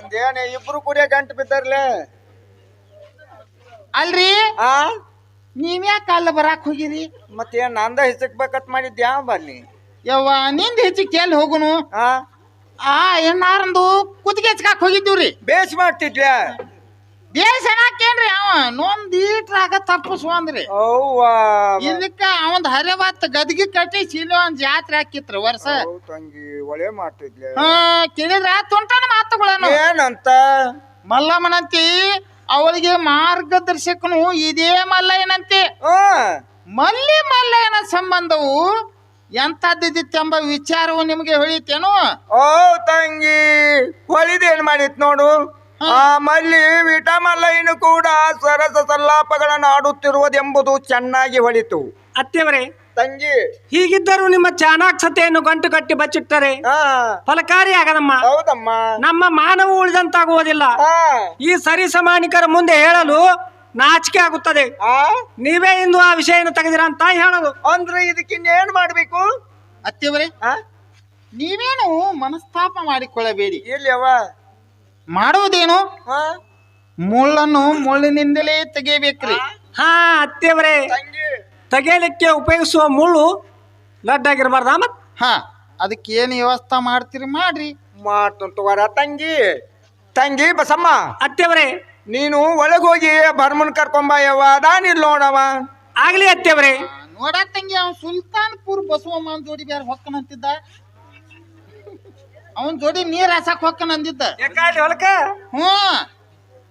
ನಿಂದೇನೆ ಇಬ್ರು ಕುಡಿಯ ಗಂಟು ಬಿದ್ದರ್ಲೆ? ಅಲ್ರಿ? ಆ? ನೀವ್ಯಾಕ ಅಲ್ಲ ಬರಾಕ್ ಹೋಗಿರಿ? ಮತ್ತೇನ್ ನಂದ ಹಿಸಕ್ಬೇಕತ್ ಮಾಡಿದ್ಯಾ ಬರ್ಲಿ? ಯವ್ವ ನಿಂದ ಹೆಚ್ಚಿಗೆ ಎಲ್ಲಿ ಹೋಗುನು? ಆ? ಆ ಎಣ್ಣಾರಂದು ಕುತ್ತಿಗೆ ಹಚ್ಕಾಕ್ ಹೋಗಿದ್ದೀವ್ರಿ. ಬೇಸ್ ಮಾಡ್ತಿದ್ಯಾ? ಬೇಸ್ ಏನ್ರಿ ಅವ? ನೊಂದ್ ಈಟ್ರಾಗ ತಪ್ಪಿಸ್ವಂದ್ರಿ ಅವ್ವಾ ಇದಕ್ಕ ಅವಂದ್ ಹರಿವತ್ ಗದ್ಗಿ ಕಟ್ಟಿ ಚೀಲ ಒಂದ್ ಜಾತ್ರೆ ಹಾಕಿತ್ರಿ ವರ್ಷ. ಹೌದ್ ತಂಗಿ ಒಳ್ಳೆ ಮಾಡ್ತಿದ್ಲೆ. ಹಾ ಕೇಳಿದ್ರ? ತುಂಟನ ಮಾತುಗಳನು. ಏನಂತ? ಮಲ್ಲಮ್ಮನಂತಿ ಅವಳಿಗೆ ಮಾರ್ಗದರ್ಶಕನು ಇದೇ ಮಲ್ಲಯ್ಯನಂತೆ. ಮಲ್ಲಿ ಮಲ್ಲಯ್ಯನ ಸಂಬಂಧವು ಎಂತದ್ದಿತ್ತೆಂಬ ವಿಚಾರವು ನಿಮಗೆ ಹೊಳಿತೇನು? ಓ ತಂಗಿ ಹೊಳಿದೇನ್ ಮಾಡಿತ್ ನೋಡು? ಆ ಮಲ್ಲಿ ವಿಟಮಲ್ಲಯ್ಯನು ಕೂಡ ಸರಸ ಸಲ್ಲಾಪಗಳನ್ನು ಆಡುತ್ತಿರುವುದೆಂಬುದು ಚೆನ್ನಾಗಿ ಹೊಳಿತು. ಅತ್ತೆಯವರೇ ತಂಗಿ. ಹೀಗಿದ್ದರೂ ನಿಮ್ಮ ಚಾಣಾಕ್ಷತೆಯನ್ನು ಗಂಟು ಕಟ್ಟಿ ಬಚ್ಚಿಟ್ಟರೆ ಆ ಫಲಕಾರಿ ಆಗದಮ್ಮ ಹೌದಮ್ಮ. ನಮ್ಮ ಮಾನವ ಉಳಿದಂತಾಗುವುದಿಲ್ಲ. ಈ ಸರಿ ಸಮಾನಿಕರ ಮುಂದೆ ಹೇಳಲು ನಾಚಿಕೆ ಆಗುತ್ತದೆ. ಆ? ನೀವೇ ಇಂದು ಆ ವಿಷಯನ ತೆಗೆದಿರ ಅಂತ ಹೇಳೋದು. ಅಂದ್ರೆ ಇದಕ್ಕಿನ್ನೇನ್ ಮಾಡ್ಬೇಕು? ಅತ್ತೆಯವರೇ ಆ? ನೀವೇನು ಮನಸ್ತಾಪ ಮಾಡಿಕೊಳ್ಳಬೇಡಿ. ಇಲ್ಲವ ಮಾಡುವುದೇನು? ಹಾ. ಮುಳ್ಳನ್ನು ಮುಳ್ಳಿನಿಂದಲೇ ತೆಗೆಯಬೇಕ್ರಿ. ಹಾ. ಅತ್ತೆಯವರೇ. ತಂಗಿ. ತೆಗೆಯಲಿಕ್ಕೆ ಉಪಯೋಗಿಸುವ ಮುಳ್ಳು ಲಡ್ಡಾಗಿರ್ಬಾರ್ದ ಮತ್? ಹಾ ಅದಕ್ಕೆ ಏನು ವ್ಯವಸ್ಥೆ ಮಾಡ್ತೀರಿ ಮಾಡ್ರಿ. ಮಾಡ್ತಂತವರ ತಂಗಿ. ತಂಗಿ ಬಸಮ್ಮ. ಅತ್ತೆಯವರೇ. ನೀನು ಒಳಗೋಗಿ ಹೋಗಿ ಬರ್ಮನ್ ಕರ್ಕೊಂಬ ಯವ್ವ ಅದಾನಿಲ್ ನೋಡವ. ಆಗ್ಲಿ ಅತ್ತೆಯವರೇ. ನೋಡಕ್ ತಂಗಿ ಅವ್ನು ಸುಲ್ತಾನ್ಪುರ್ ಬಸವಮ್ಮನ ಜೋಡಿ ಬೇರೆ ಹೊಕ್ಕನಂತಿದ್ದ. ಅವನ್ ಜೋಡಿ ನೀರ್ ಹಾಸಕ್ ಹೊಕ್ಕನ ಅಂದಿದ್ದ. ಯಾಕಾಗ್ಲಿ ಹೊಲಕ ಹ್ಞೂ.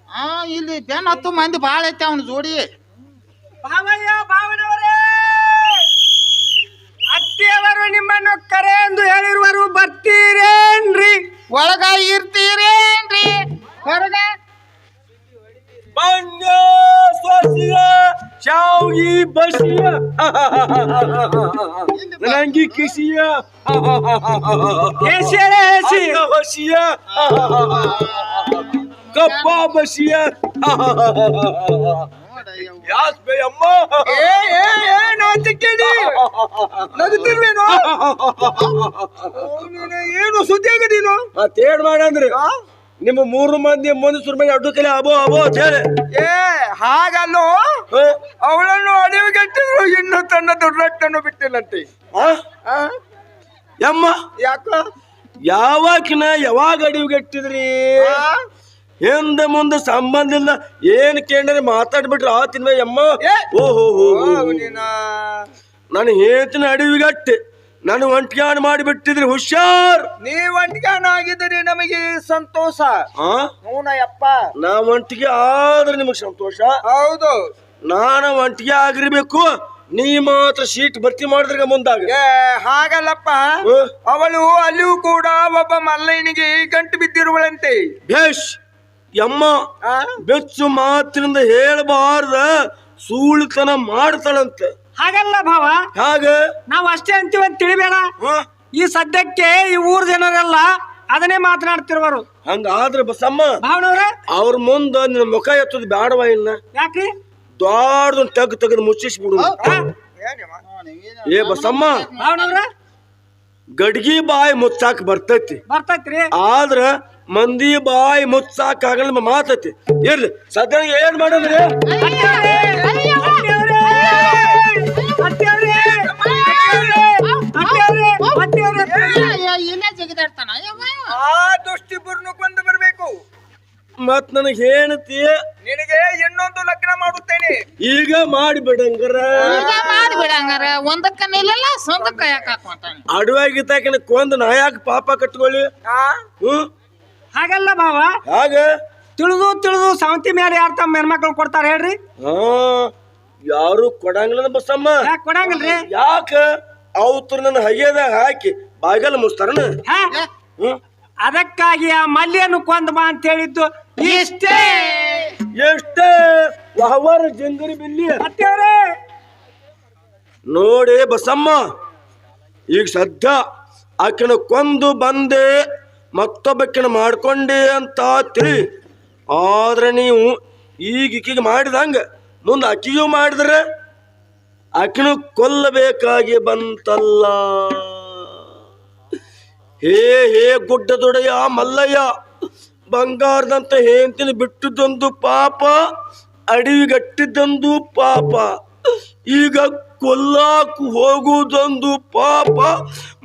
ಆ ಇಲ್ಲಿ ಬೆನ್ ಹತ್ತು ಮಂದಿ ಭಾಳ ಐತೆ ಅವನ ಜೋಡಿ. ಭಾವಯ್ಯ ಭಾವನವರೇ! ಅತ್ತೆವರು ನಿಮ್ಮನ್ನು ಕರೆ ಎಂದು ಹೇಳಿರುವರು ಬರ್ತೀರೇನ್ರಿ? ಒಳಗ ಶಾವ್ಗಿ ಬಸಿಯ. ಕಿಸಿಯ. ಕೇಸಿಯರೇ ಹೇಸಿ ಬಸಿಯ. ಕಪ್ಪ ಬಸಿಯ. ಯಾಸ್ ಬೇ ಅಮ್ಮ. ಏ ಏ ನೀನು ಏನು ಸುದ್ದಿ ಆಗದೀನು ಮತ್ತೇನ್ ಮಾಡಂದ್ರಿ? ನಿಮ್ಮ ಮೂರು ಮಂದಿ ಮನುಷ್ಯರ ಮೇಲೆ ಅಡ್ಡು ಕಲೆ ಅಬೋ ಅಬೋ ಅಂತ ಹೇಳಿ. ಏ ಹಾಗಲ್ಲೋ? ಅವಳನ್ನು ಅಡಿವಿಗೆಟ್ಟಿದ್ರು ಇನ್ನು ತನ್ನ ದುರ್ರಟ್ಟನ್ನು ಬಿಟ್ಟಿಲ್ಲಂತೆ? ಯಮ್ಮ? ಯಾಕ? ಯಾವಾಗಿನ ಯಾವಾಗ ಅಡಿವಿಗೆಟ್ಟಿದ್ರಿ? ಹಿಂದೆ ಮುಂದೆ ಸಂಬಂಧ ಇಲ್ಲ ಏನ್ ಕೇಳಿದ್ರೆ ಮಾತಾಡ್ಬಿಟ್ರಿ ಆ ತಿನ್ವೆ ಯಮ್ಮ! ಓಹೋ ನಾನು ಹೇಳ್ತೀನಿ ಅಡವಿಗಟ್ಟೆ ನಾನು ಒಂಟಿಗಾಣ ಮಾಡಿಬಿಟ್ಟಿದ್ರಿ ಹುಷಾರ್. ನೀ ಆಗಿದ್ರಿ ನಮಗೆ ಸಂತೋಷ. ಆ? ಹೂನಯ್ಯಪ್ಪ ನಾ ಒಂಟಿಗೆ ಆದ್ರೆ ನಿಮಗೆ ಸಂತೋಷ? ಹೌದು. ನಾನು ಒಂಟಿಗೆ ಆಗಿರ್ಬೇಕು ನೀ ಮಾತ್ರ ಸೀಟ್ ಭರ್ತಿ ಮಾಡಿದ್ರಿಗೆ ಮುಂದಾಗ. ಏ ಹಾಗಲ್ಲಪ್ಪ. ಹ? ಅವಳು ಅಲ್ಲಿಯೂ ಕೂಡ ಒಬ್ಬ ಮಲ್ಲಯ್ಯನಿಗೆ ಗಂಟು ಬಿದ್ದಿರುವಳಂತೆ. ಭೇಷ್ ಯಮ್ಮ ಆ? ಬೆಚ್ಚು ಮಾತಿನಿಂದ ಹೇಳಬಾರ್ದ ಸೂಳಿತನ ಮಾಡ್ತಾಳಂತೆ. ಹಾಗಲ್ಲ ಭಾವ ಹಾಗ ನಾವು ಅಷ್ಟೇ ಅಂತೀವಿ ಅಂತ ತಿಳಿಬೇಡ? ಈ ಸದ್ಯಕ್ಕೆ ಈ ಊರ್ ಜನರೆಲ್ಲ ಅದನ್ನೇ ಮಾತನಾಡ್ತಿರುವರು ಹಂಗಾದ್ರೆ ಬಸಮ್ಮ ಭಾವನವ್ರ ಅವ್ರ ಮುಂದ ನಿನ್ನ ಮುಖ ಎತ್ತದ ಬ್ಯಾಡವ ಇಲ್ಲ ಯಾಕ್ರಿ ದೊಡ್ಡ ತಗ್ ತೆಗೆದು ಮುಚ್ಚಿಸ್ಬಿಡು? ಏ ಬಸಮ್ಮ ಭಾವನವ್ರ ಗಡ್ಗಿ ಬಾಯಿ ಮುಚ್ಚಾಕ್ ಬರ್ತೈತಿ ಬರ್ತೈತ್ರಿ ಆದ್ರ ಮಂದಿ ಬಾಯಿ ಮುಚ್ಚಾಕ್ ಆಗಲ್ಲ ಮಾತೈತಿ ಇರ್ಲಿ ಸದ್ಯ ಏನ್ ಮಾಡಂದ್ರಿ ಆ ದುಷ್ಟಿಬ್ಬರನ್ನು ಕೊಂದು ಬರಬೇಕು. ಮತ್ ನನಗೆ ಹೇಳ್ತಿ ನಿನಗೆ ಇನ್ನೊಂದು ಲಗ್ನ ಮಾಡುತ್ತೇನೆ. ಈಗ ಮಾಡಿಬಿಡಂಗರ ಮಾಡಿಬಿಡಂಗರ ಒಂದಕ್ಕ ನಿಲ್ಲಲ್ಲ ಸಂದಕ್ಕ ಯಾಕೆ ಹಾಕೊಂತಾನೆ ತಾಕಿನ ಕೊಂದ್ ನಾ ಯಾಕೆ ಪಾಪ ಕಟ್ಕೊಳ್ಳಿ? ಹ್ಮ್ ಹಾಗಲ್ಲ ಭಾವ ಹಾಗ? ತಿಳಿದು ತಿಳಿದು ಸಾವಂತಿ ಮೇಲೆ ಯಾರು ತಮ್ಮ ಹೆಣ್ಮಕ್ಳು ಕೊಡ್ತಾರ ಹೇಳ್ರಿ. ಹಾ. ಯಾರು ಕೊಡಂಗಿಲ್ಲ ಬಸಮ್ಮ. ಯಾಕೆ ಕೊಡಂಗಿಲ್ರಿ? ಯಾಕ? ಅವತ್ರ ನನ್ನ ಹಯ್ಯದಾಗ ಹಾಕಿ ಬಾಗಲ್ ಮುಸ್ತಾರನ ಹಾ. ಹ್ಮ್. ಅದಕ್ಕಾಗಿ ಆ ಮಲ್ಯನು ಕೊಂದ ಬಾ ಅಂತ ಹೇಳಿದ್ದು ಇಷ್ಟೇ. ಎಷ್ಟೇ? ವಹವಾರ ಜಂಗರಿ ಬಿಲ್ಲಿ. ನೋಡಿ ಬಸಮ್ಮ ಈಗ ಸದ್ಯ ಆಕಿನ ಕೊಂದು ಬಂದೆ ಮತ್ತೊಬ್ಬಕಿನ ಮಾಡ್ಕೊಂಡೆ ಅಂತ ತಿಳಿ. ಆದ್ರೆ ನೀವು ಈಗ ಈಕಿಗೆ ಮಾಡಿದಂಗ ಮುಂದೆ ಅಕ್ಕಿಗೂ ಮಾಡಿದ್ರೆ ಆಕಿನ ಕೊಲ್ಲಬೇಕಾಗಿ ಬಂತಲ್ಲ. ಹೇ ಹೇ ಗುಡ್ಡ ದೊಡೆಯ ಮಲ್ಲಯ್ಯ, ಬಂಗಾರದಂತ ಹೇಂತಿನ ಬಿಟ್ಟಿದ್ದೊಂದು ಪಾಪ ಅಡಿಗಟ್ಟಿದ್ದೊಂದು ಪಾಪ, ಈಗ ಕೊಲ್ಲಾಕು ಹೋಗುವುದೊಂದು ಪಾಪ,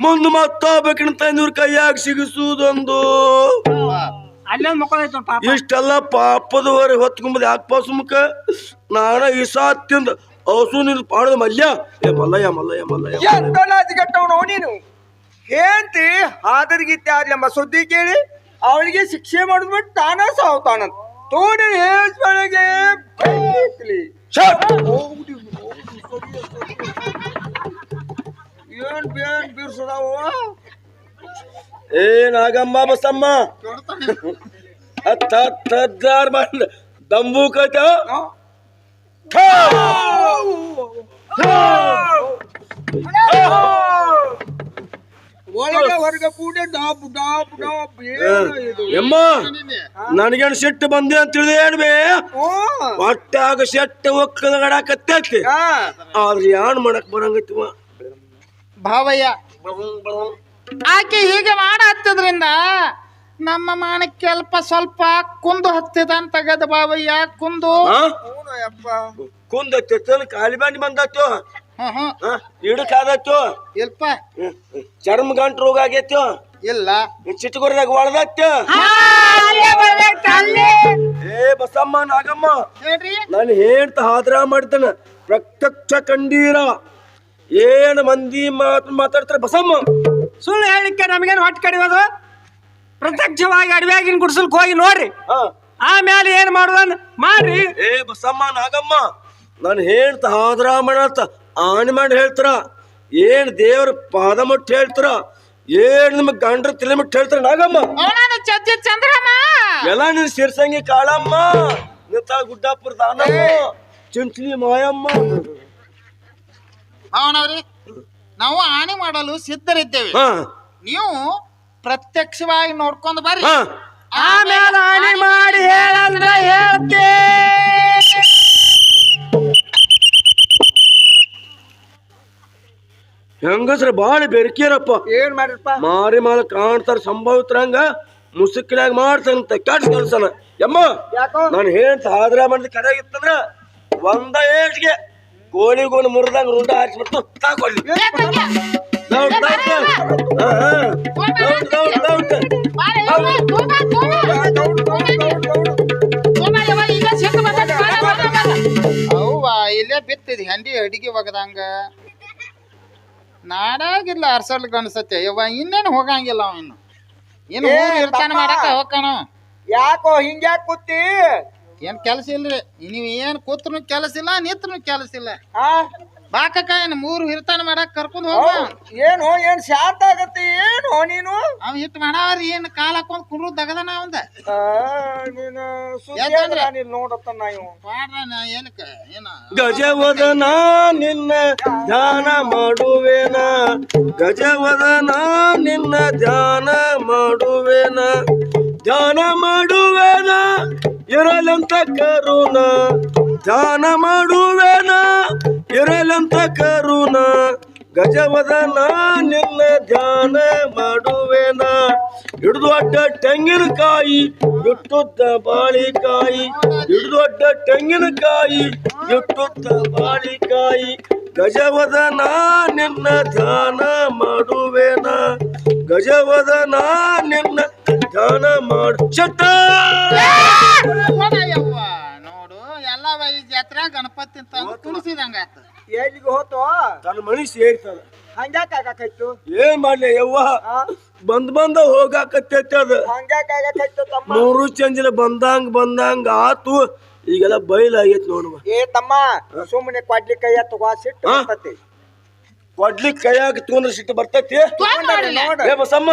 ಮುಂದೆ ಮತ್ತೊಬ್ಬಕಿನ ಇವ್ರ ಕೈಯಾಗ ಸಿಗಿಸುವುದೊಂದು. ಅಲ್ಲೇ ಪಾಪ. ಇಷ್ಟೆಲ್ಲ ಪಾಪದವರೆ ಹೊತ್ಕೊಂಬುದು ಹೊತ್ಕೊಂಬದ್ ಪಾಸ್ ಮುಖ? ನಾನ ಈ ಸಾತ್ ತಿಂದ ಹಸು ನಿಂದು ಪಾಡದ ಮಲ್ಯ. ಏ ಮಲ್ಲಯ್ಯ ಮಲ್ಲಯ್ಯ ಮಲ್ಲಯ್ಯ ಎಂತ ನಾಚಿಗೆಟ್ಟವನು ನೀನು? ಹೇಳ್ತಿ ಹಾದರ್ಗಿತ್ತೆ ಎಂಬ ಸುದ್ದಿ ಕೇಳಿ ಅವಳಿಗೆ ಶಿಕ್ಷೆ ಮಾಡಿದ್ಬಿಟ್ಟು ತಾನ ಸಾವ್ತಾನಂತ ತೋಡಿ ಹೇಳ್ಸ್ಗಳಿಗೆ ಛಟ್! ಏನ್ ಬೇನ್ ಬೀರ್ಸದಾವ ಏ ನಾಗಮ್ಮ ಬಸಮ್ಮ. ಹತ್ತ ಹತ್ತ ಹದ್ದಾರ್ ಬಂದ್ ದಂಬು ಕೈತ. ಏನು ಎಮ್ಮ ನನಗೇನು ಸಿಟ್ಟು ಬಂದೆ ಅಂತ ತಿಳಿದೆ ಒಟ್ಟಾಗ ಸೆಟ್ಟ ಒಕ್ಕದ ಗಡಾಕತ್ತೈತಿ. ಆದ್ರೆ ಯಾನ್ ಮಾಡಕ್ ಬರಂಗತ್ತಿವ ಭಾವಯ್ಯ. ಆಕೆ ಹೀಗೆ ಮಾಡ ಹತ್ತಿದ್ರಿಂದ ನಮ್ಮ ಮಾನಕ್ಕೆ ಅಲ್ಪ ಸ್ವಲ್ಪ ಕುಂದು ಹತ್ತಿದಂತ ಗದ ಬಾವಯ್ಯ ಕುಂದು. ಕುಂದ ಯಪ್ಪ ಕುಂದತ್ತು ಕಾಲಿ ಬಾಂಡಿ ಬಂದತ್ತು ಇಡಕ್ ಆದತ್ತು ಇಲ್ಪ ಚರ್ಮ ಗಂಟು ರೋಗ ಆಗೈತು. ಇಲ್ಲ. ಚಿಟ್ಟಗುರದಾಗ ಒಳದತ್ತು. ಏ ಬಸಮ್ಮ ನಾಗಮ್ಮ. ಹೇಳ್ರಿ. ನಾನು ಹೇಳ್ತ ಹಾದ್ರ ಮಾಡ್ತಾನ ಪ್ರತ್ಯಕ್ಷ ಕಂಡೀರ. ಏನ್ ಮಂದಿ ಮಾತು ಮಾತಾಡ್ತಾರೆ ಬಸಮ್ಮ? ಸುಳ್ಳು ಹೇಳಿಕ್ಕೆ ನಮಗೇನು ಹೊಟ್ಟೆ ಕಡಿಯೋದು? ಪ್ರತ್ಯಕ್ಷವಾಗಿ ಅಡವ್ಯಾಗಿನ ಗುಡ್ಸಲ್ಕ್ ಹೋಗಿ ನೋಡ್ರಿ. ಆ ಆಮೇಲೆ ಏನ್ ಮಾಡುದನ್ ಮಾಡ್ರಿ ಏ ಬಸಮ್ಮ ನಾಗಮ್ಮ ನಾನು ಹೇಳ್ತ ಹಾದ್ರ ಮಾಡತ್ತ ಆನ್ ಮಾಡಿ ಹೇಳ್ತಾರ. ಏನ್ ದೇವ್ರ ಪಾದ ಮುಟ್ಟಿ ಹೇಳ್ತಾರ ಏನ್ ನಿಮ್ ಗಂಡ್ರ ತಲೆ ಮುಟ್ಟಿ ಹೇಳ್ತಾರ ನಾಗಮ್ಮ? ಚಂದ್ರಮ್ಮ? ಎಲ್ಲ ನಿನ್ ಸಿರ್ಸಂಗಿ ಕಾಳಮ್ಮ ನಿಂತ ಗುಡ್ಡಾಪುರ ದಾನಮ್ಮ ಚಿಂಚ್ಲಿ ಮಾಯಮ್ಮ. ಅವನವ್ರಿ ನಾವು ಹಾನಿ ಮಾಡಲು ಸಿದ್ಧರಿದ್ದೇವೆ. ಹಾ. ನೀವು ಪ್ರತ್ಯಕ್ಷವಾಗಿ ನೋಡ್ಕೊಂಡು ಬರ್ರಿ. ಹಾ. ಆಮೇಲೆ ಹಾನಿ ಮಾಡಿ ಹೇಳಂದ್ರ ಹೇಳ್ತೇ. ಹೆಂಗಸ್ರ ಬಾಳ ಬೆರ್ಕಿರಪ್ಪ. ಏನ್ ಮಾಡಿರಪ್ಪ ಮಾರಿ ಮಾಲ ಕಾಣ್ತಾರ ಸಂಭವಿತ್ರಂಗ ಮುಸುಕಿನಾಗ ಮಾಡ್ತಂತ ಕೆಟ್ಟ ಕೆಲ್ಸನ. ಯಮ್ಮ ಯಾಕೋ? ನಾನು ಹೇಳ್ತ ಆದ್ರೆ ಮಾಡಿದ ಕಡೆ ಇತ್ತಂದ್ರ ಒಂದ ಏಟ್ಗೆ ಗೋಳಿಗೊಂದು ಮುರಿದಂಗ ರುಂಡ ಹಾರಿಸ್ಬಿಟ್ಟು ತಾಕೊಳ್ಳಿ. ಅವ್ವ ಇಲ್ಲೇ ಬಿತ್ತಿದ್ ಹಂಡಿ ಅಡಿಗೆ ಒಗದಂಗ ನಾಡಾಗಿಲ್ಲ ಅರ್ಸಲ್ ಅನ್ಸತ್ತೆ ಯವ್ವ ಇನ್ನೇನು ಹೋಗಂಗಿಲ್ಲ ಅವನು ಇನ್ನು ಇರ್ತಾನೆ ಏ, ಊರ್ ಇರ್ತಾನ ತಮ್ಮ. ಮಾಡಕ ಹೋಗ್ಕಾನ ಯಾಕೋ ಹಿಂಗ್ಯಾಕ್ ಕೂತಿ ಏನ್ ಕೆಲಸ ಇಲ್ರಿ? ನೀವು ಏನ್ ಕೂತ್ರು ಕೆಲಸ ಇಲ್ಲ ನಿತ್ರು ಕೆಲಸ ಇಲ್ಲ. ಆ? ಬಾಕಕ್ಕ ಏನ್ ಮೂರು ಹಿರ್ತಾನ ಮಾಡಕ್ ಕರ್ಕೊಂಡ್ ಹೋಗ ಏನು ಏನ್ ಶಾಂತ ಆಗತ್ತೆ? ಏನು ನೀನು? ಅವ್ ಹಿಟ್ ಮಾಡಾವ್ರಿ ಏನ್ ಕಾಲ್ ಹಾಕೊಂಡ್ ಕುಡ್ರು ದಗದನ ಅವಂದ. ಆ, ನೀನು ಸುದ್ದಿ ಯಾಕಂದ್ರೆ? ನೀನು ನೋಡತ್ತ ನಾವು ಮಾಡ್ರ ನಾ ಏನಕ್ಕ ಏನ? ಗಜವದನ ನಿನ್ನ ಧ್ಯಾನ ಮಾಡುವೇನ. ಗಜವದನ ನಿನ್ನ ಧ್ಯಾನ ಮಾಡುವೇನ. ಧ್ಯಾನ ಮಾಡುವೇನ? ಇರಲಂತ ಕರುಣ. ಧ್ಯಾನ ಮಾಡುವೇನ? ಇರಲಂತ ಕರುಣ. ಗಜವದನ ನಿನ್ನ ಧ್ಯಾನ ಮಾಡುವೇನ? ಹಿಡಿದು ಅಡ್ಡ ತೆಂಗಿನಕಾಯಿ ಇಟ್ಟುತ್ತ ಬಾಳಿಕಾಯಿ. ಹಿಡಿದು ಅಡ್ಡ ತೆಂಗಿನಕಾಯಿ ಇಟ್ಟುತ್ತ ಬಾಳಿಕಾಯಿ. ಗಜವದನ ನಿನ್ನ ಧ್ಯಾನ ಮಾಡುವೇನ? ಗಜವದನ ನಿನ್ನ ಧ್ಯಾನ ಮಾಡು ಯವ್ವ ನೋಡು ಎಲ್ಲ ಈ ಜಾತ್ರೆ ಗಣಪತಿ ಅಂತ ತುಳಸಿದಂಗ ಎಲ್ಲಿಗೆ ಹೋತು? ತನ್ನ ಮನಿ ಸೇರ್ತಾನ ಹಂಗ್ಯಾಕ ಆಗಾಕೈತು? ಏನ್ ಮಾಡ್ಲಿ ಯವ್ವ? ಬಂದ್ ಬಂದ ಹೋಗಾಕತ್ತೈತಿ ಅದು. ಹಂಗ್ಯಾಕ ಆಗಾಕೈತು ತಮ್ಮ? ಮೂರು ಚಂಜಿನ ಬಂದಂಗ ಬಂದಂಗ ಆತು. ಈಗೆಲ್ಲ ಬಯಲಾಗೈತಿ ನೋಡುವ ಏ ತಮ್ಮ ಸುಮ್ಮನೆ ಕ್ವಾಡ್ಲಿ ಕೈಯ ತಗೋ ಸಿಟ್ಟು ಕೊಡ್ಲಿಕ್ ಕೈಯಾಗ ತಗೊಂಡ್ರ ಸಿಟ್ಟು ಬರ್ತೈತಿ? ನೋಡಿ ಏ ಬಸಮ್ಮ.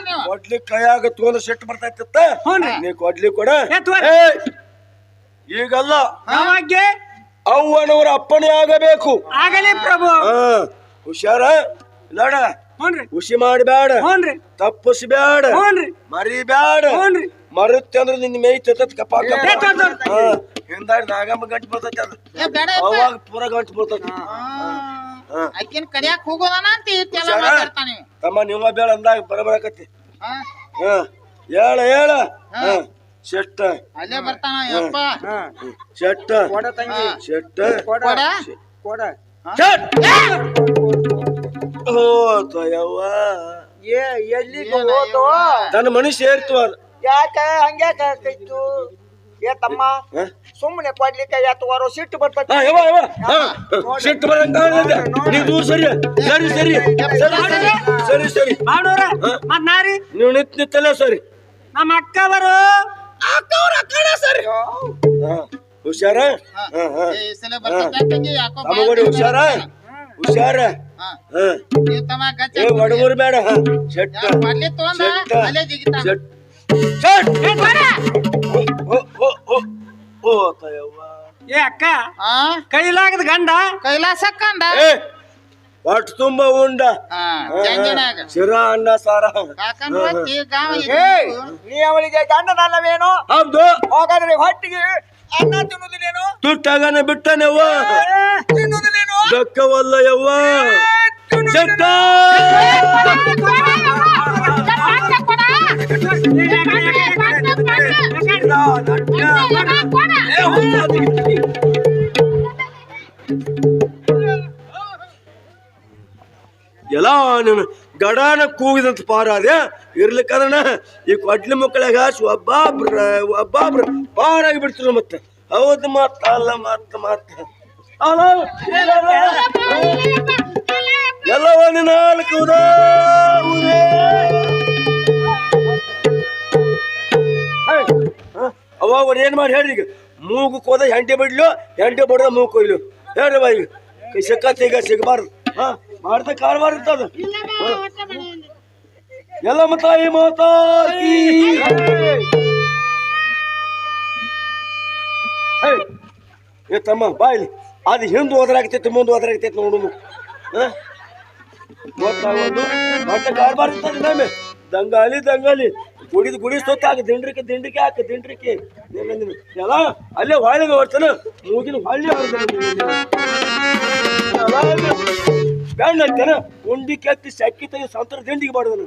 ನೀವು. ಕೊಡ್ಲಿಕ್ ಕೈಯಾಗ ತಗೊಂಡ್ರ ಸಿಟ್ಟು ಬರ್ತೈತಿ. ನೀ ಕೊಡ್ಲಿ ಕೊಡ. ಈಗಲ್ಲ ಅವ್ವನವ್ರ ಅವ್ವನವರ ಅಪ್ಪಣೆ ಆಗಬೇಕು. ಆಗಲಿ ಪ್ರಭು. ಹಾ ಹುಷಾರ? ಇಲ್ಲಡ ಖುಷಿ ಮಾಡಬೇಡ ತಪ್ಪಿಸಬೇಡ ಮರಿಬೇಡ ಮರುತ್ತೆ ಅಂದ್ರೆ ನಿನ್ನ ಮೇಯ್ ತತ್ತ ಕಪ್ಪ ಹಿಂದಾಡಿ ನಾಗಮ್ಮ ಗಂಟು ಬರ್ತೈತಿ ಅದು. ಏ ಬೇಡ ಯಪ್ಪ. ಅವಾಗ ಪೂರ ಗಂಟು ಬರ್ತೈತಿ. ಆ, ಆಕಿನ್ ಕಡಿಯಾಕ ಹೋಗೋದಾನ ಅಂತ ಇಟ್ಟೆಲ್ಲ ಹುಷಾರ? ಮಾತಾಡ್ತಾನ ನೀವು. ತಮ್ಮ ನಿಮ್ಮ ಬೇಡ ಅಂದಾಗ ಬರಬರಕತ್ತಿ. ಆ, ಹಾ. ಹೇಳ ಹೇಳ. ಹಾ. ಶೆಟ್ಟ. ಅಲ್ಲೇ ಬರ್ತಾನ ಯಪ್ಪ. ಹಾ. ಶೆಟ್ಟ. ಕೊಡ ತಂಗಿ. ಶೆಟ್ಟ. ಕೊಡ. ಕೊಡ? ಕೊಡ. ಶೆಟ್! ಓ ತಯವ್ವ ಏ ಎಲ್ಲಿಗೆ ಏನ ಹೋದೋ ತನ್ನ ಮನುಷ್ಯ ಸೇರ್ತು ಅದು ಯಾಕ? ಹಂಗ್ಯಾಕ ಆಕೈತು ಏ ತಮ್ಮ? ಸುಮ್ಮನೆ ಕೊಡ್ಲಿಕ್ಕೆ ಎತ್ತುವಾರೋ ಸಿಟ್ಟು ಬರ್ತದೆ ಸಿಟ್ಟು ಬರಂತ ಯವ್ವ ಹಾ ಶೆಟ್ ಬರಂಗ ನೀ ದೂರ ಸರಿ ಸರಿ ಸರಿ. ಸರಿ ಸರಿ ಸರಿ ಸರಿ. ಮಾಡೋರ ಮತ್ ನಾರಿ? ನೀವು ನಿಂತ್ ನಿಂತಲ್ಲ ಸರಿ. ನಮ್ಮ ಅಕ್ಕವರು ಹಾ ಹುಷಾರ? ಹಾ. ಹಾ ಏ, ಈ ಸಲ ಬರ್ತೈತೆ ಯಾಕೋ ಬಾಳ್ ಹುಷಾರ? ಹುಷಾರ? ಹಾ. ಹಾ. ನೀವ್ ತಮ್ಮ ಗಚ್ಚ ಏ ಒಡಗೂರ್ ಬೇಡ ಹಾ. ಶೆಟ್ಟ ಶೆಟ್ಟ ಓ ಓ ಓ ಓ ತಯವ್ವ ಏ ಅಕ್ಕ ಆ ಕೈಲಾಗದ ಗಂಡ ಕೈಲಾಸ ಕಂಡ ಏ ಹೊಟ್ಟು ತುಂಬ ಉಂಡ ಜಂಜನಾಗ ಶಿರ ಅನ್ನ ಸಾರ ಕಾಕನ್ ಗಾವ ನೀ ಅವಳಿಗೆ ಗಂಡನಲ್ಲವೇನು ಹೌದು ಹಾಗಾದ್ರೆ ಹೊಟ್ಟಿಗೆ ಅನ್ನ ತಿನ್ನುವುದಿಲ್ಲೇನು ತುಟ್ಟಾಗನ ಬಿಟ್ಟನೆವ್ವ ತಿನ್ನುವುದಿಲ್ಲೇನು ದಕ್ಕವಲ್ಲ ಯವ್ವ ಶೆಟ್ಟ ಎಲ್ಲ ನೀನು ಗಡಾನ ಕೂಗಿದಂತ ಪಾರಾದೆ ಇರ್ಲಿಕ್ಕಂದ್ರ ಈ ಕೊಡ್ಲಿ ಮಕ್ಕಳಾಗ ಒಬ್ಬಾಬ್ರ ಒಬ್ಬಾಬ್ರ ಪಾರಾಗಿ ಬಿಡ್ತಿರು ಮತ್ತೆ. ಹೌದು ಮತ್ತ ಅಲ್ಲ ಮತ್ತ ಮತ್ತ ಅಲ್ಲ ಎಲ್ಲ ಒಂದು ನಾಲ್ಕು ಅವ್ರು ಏನು ಮಾಡಿ ಹೇಳ್ರಿ ಈಗ? ಮೂಗು ಕೋದ ಹೆಂಟೆ ಬಿಡ್ಲು ಹೆಂಟೆ ಬಡ್ದ ಮೂಗು ಕೊಯ್ಲು ಹೇಳ್ರಿ ಬಾ ಈಗ. ಸಿಕ್ಕತ್ತೆ ಈಗ ಸಿಗಬಾರ್ದು. ಹಾ, ಮಾಡ್ದ ಕಾರವಾರ ಇರ್ತದ ಎಲ್ಲ ಮತಾಯಿ ಮಾತಾಡಿ ಏ ತಮ್ಮ, ಬಾ ಇಲ್ಲಿ. ಅದು ಹಿಂದೆ ಹೋದ್ರಾಗ್ತೈತಿ, ಮುಂದೆ ಹೋದ್ರಾಗ್ತೈತಿ ನೋಡು ಹಾ? ಗೊತ್ತಾಗೋದು? ಮತ್ತೆ ಕಾರ್ಬಾರ್ ಇರ್ತದೆ ನಮ್ಮೆ ದಂಗಾಲಿ ದಂಗಾಲಿ. ಗುಡಿದ ಗುಡಿ ಸೊತ್ತಾಗ ದಿಂಡ್ರಿಕೆ ದಿಂಡ್ರಿಕೆ ಹಾಕ, ದಿಂಡ್ರಿಕೆ. ಎಲ್ಲ ಅಲ್ಲೇ ಹೊಳ್ಳಿಗೆ ಹೊಡ್ತಾನ ಮೂಗಿನ ಹೊಳ್ಳಿ ಬೆಣ್ಣ ಹಾಕ್ತಾನ. ಉಂಡಿ ಕೆತ್ತಿ ಸಕ್ಕಿ ತೆಗಿ ಸಂತರ ದಿಂಡಿಗೆ ಬಾಡ್ದನು.